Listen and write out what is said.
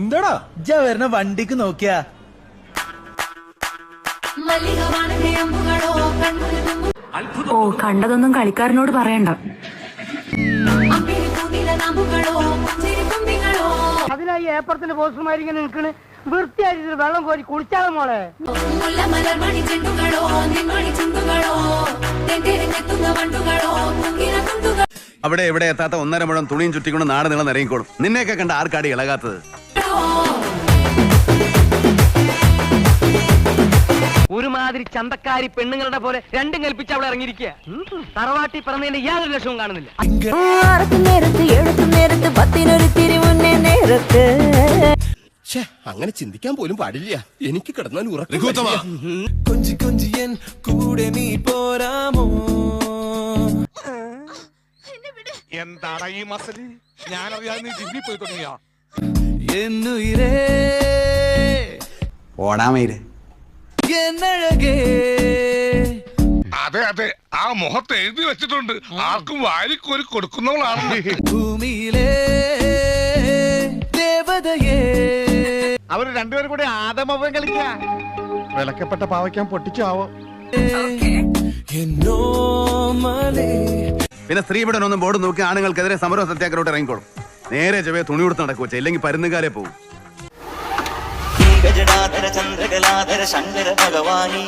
എന്താടാ? ഇജ്ജ വരുന്ന വണ്ടിക്ക് നോക്കിയാ. ഓ കണ്ടതൊന്നും കളിക്കാരനോട് പറയണ്ട. അതിനായി ഏപ്പറത്തിന്റെ പോസ്റ്റർമാർ ഇങ്ങനെ നിൽക്കണ്. വൃത്തിയായിട്ട് വെള്ളം കോരി കുളിച്ചാലും മോളെ. അവിടെ എവിടെ എത്താത്ത ഒന്നര മുഴം തുണിയും ചുറ്റിക്കൊണ്ട് നാട് നീളം നിറയിക്കോളും നിന്നെയൊക്കെ കണ്ട ആർക്കാടി ഇളകാത്തത്? ഒരുമാതിരി ചന്തക്കാരി പെണ്ണുങ്ങളുടെ പോലെ രണ്ടും കൽപ്പിച്ച് അവിടെ ഇറങ്ങിയിരിക്കുക തറവാട്ടി പറഞ്ഞതിന്റെ യാതൊരു ലക്ഷവും കാണുന്നില്ല. അങ്ങനെ ചിന്തിക്കാൻ പോലും പാടില്ല. എനിക്ക് കിടന്നാൽ കൊഞ്ചി കൊഞ്ചിയൻ കൂടെ നീ പോരാമോ? എന്താണ് ഈ മസൽ ഞാനറിയാതെ നീ ജിമ്മി പോയി തുടങ്ങിയ? ഓടാമയിൽ അതെ അതെ. ആ മുഖത്ത് എഴുതി വെച്ചിട്ടുണ്ട്. ആർക്കും വാരിക്കോരി കൊടുക്കുന്നവളാണ്. ഭൂമിയിലെ ദേവതയെ. അവർ രണ്ടുപേരും കൂടി ആദമവൻ കളിക്ക. വിലക്കപ്പെട്ട പാവയ്ക്കാൻ പൊട്ടിച്ചാവോ. എന്നോമലേ പിന്നെ സ്ത്രീപീഡനൊന്നും ബോർഡ് നോക്കി ആണുങ്ങൾക്കെതിരെ സമരവും സത്യാഗ്രഹോട്ട് ഇറങ്ങിക്കോളും. നേരെ ചെവേ തുണി കൊടുത്ത് നടക്കുക വെച്ചാൽ ഇല്ലെങ്കിൽ പരുന്നുകാരെ പോകും ചന്ദ്രകലാധര ശങ്കര ഭഗവാനി.